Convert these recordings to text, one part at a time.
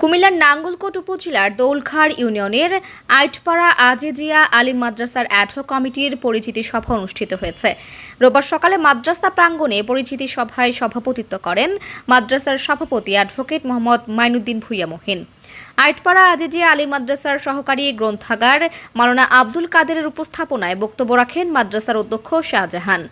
কুমিল্লার নাঙ্গলকোট উপজেলার দৌলখাড় ইউনিয়নের আইটপাড়া আজিজিয়া আলিম মাদ্রাসার অ্যাডহক কমিটির পরিচিতি সভা অনুষ্ঠিত হয়েছে। রোববার সকালে মাদ্রাসা প্রাঙ্গণে পরিচিতি সভায় সভাপতিত্ব করেন মাদ্রাসার সভাপতি অ্যাডভোকেট মোহাম্মদ মাইনুদ্দিন ভুইয়া মহিন। আইটপাড়া আজিজিয়া আলী মাদ্রাসার সহকারী গ্রন্থাগার মাওলানা আব্দুল কাদেরের উপস্থাপনায় বক্তব্য রাখেন মাদ্রাসার অধ্যক্ষ শাহজাহান।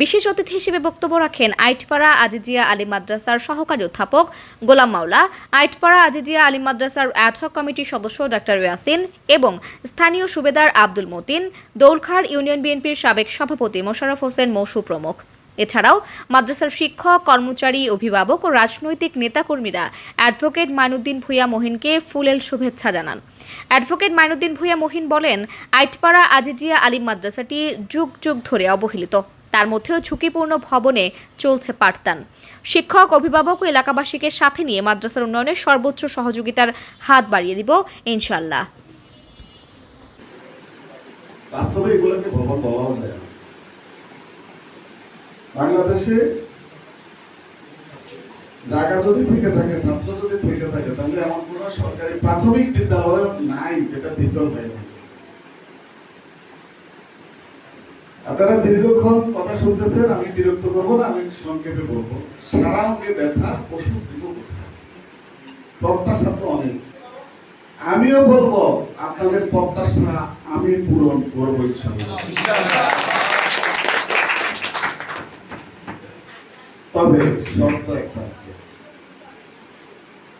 বিশেষ অতিথি হিসেবে বক্তব্য রাখেন আইটপাড়া আজিজিয়া আলী মাদ্রাসার সহকারী অধ্যাপক গোলাম মাওলা, আইটপাড়া আজিজিয়া আলী মাদ্রাসার অ্যাডহক কমিটির সদস্য ডাক্তার ইয়াসিন এবং স্থানীয় সুবেদার আব্দুল মতিন দৌলখাড় ইউনিয়ন বিএনপির সাবেক সভাপতি মোশাররফ হোসেন মৌসু প্রমুখ এছাড়াও মাদ্রাসার শিক্ষক, কর্মচারী, অভিভাবক ও রাজনৈতিক নেতাকর্মীরা অ্যাডভোকেট মাইনুদ্দিন ভূঁইয়া মহিনকে ফুলেল শুভেচ্ছা জানান। অ্যাডভোকেট মাইনুদ্দিন ভূঁইয়া মহিন বলেন, আইটপাড়া আজিজিয়া আলিম মাদ্রাসাটি যুগ যুগ ধরে অবহেলিত। তার মধ্যেও ঝুঁকিপূর্ণ ভবনে চলছে পাঠদান। শিক্ষক, অভিভাবক ও এলাকাবাসীকে সাথে নিয়ে মাদ্রাসার উন্নয়নে সর্বোচ্চ সহযোগিতার হাত বাড়িয়ে দিব ইনশাল্লাহ বাস্তবে এগুলোকে ভবন বলাও যায় না। বাংলাদেশে জায়গা যদি থেকে থাকে ছাত্র যদি থেকে থাকে, তাহলে এমন কোন সরকারি প্রাথমিক বিদ্যালয় নাই যেটা দ্বিতীয় হয়ে থাকে। আপনারা দীর্ঘক্ষণ কথা শুনতেছেন, আমি বিরক্ত করব না, আমি সংক্ষেপে বলব। সারা অঙ্গে ব্যথা ওষুধ দিব প্রত্যাশা তো অনেক। আমিও বলব, আপনাদের প্রত্যাশা আমি পূরণ করব ইনশাআল্লাহ। তবে শর্ত একটা আছে।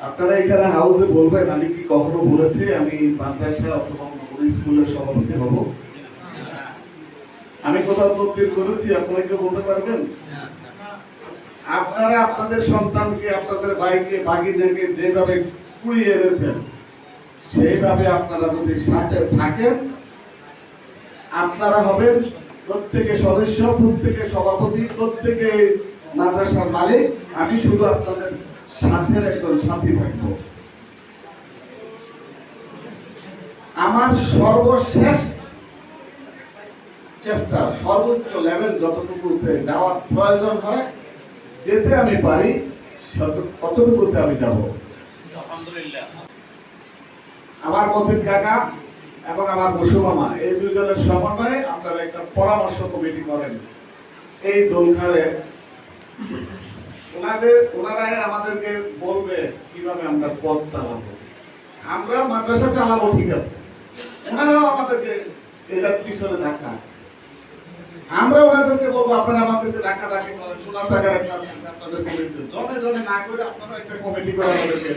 আপনারা এখানে হাউসে বলবেন আমি কি কখনো বলেছি, আমি অথবা স্কুলের সভাপতি হব? আমি কোথাও তদবির করেছি বলতে পারবেন? আপনারা আপনাদের সন্তানকে, আপনাদের ভাইকে বাগিদেরকে যেভাবে কুড়িয়ে এনেছেন, সেইভাবে আপনারা যদি সাথে থাকেন, আপনারা হবেন প্রত্যেকে সদস্য, প্রত্যেকে সভাপতি, প্রত্যেকে মাদ্রাসার মালিক আমি শুধু আপনাদের সাথের একজন সাথী থাকব। আমার সর্বশেষ চেষ্টা সর্বোচ্চ লেভেল যতটুকুতে যাওয়ার প্রয়োজন হয় যেতে আমি পারি ততটুকুতে আমি যাব। আমার মতিন কাকা এবং আমার বসু মামা এই দুজনের সমন্বয়ে আপনারা একটা পরামর্শ কমিটি করেন। এই দোলখারে ওনাদের, ওনারাই আমাদেরকে বলবে কীভাবে আমরা পথ চালাবো। আমরা মাদ্রাসা চালাবো, ঠিক আছে। ওনারাও আমাদেরকে এটার পিছনে ধাক্কা আমরা ওনাদেরকে বলব, আপনারা আমাদেরকে ধাক্কা ধাক্কি করেন। সোনা চাকার একটা আপনাদের কমিটি জনে জনে না করে আপনারা একটা কমিটি করে আমাদেরকে।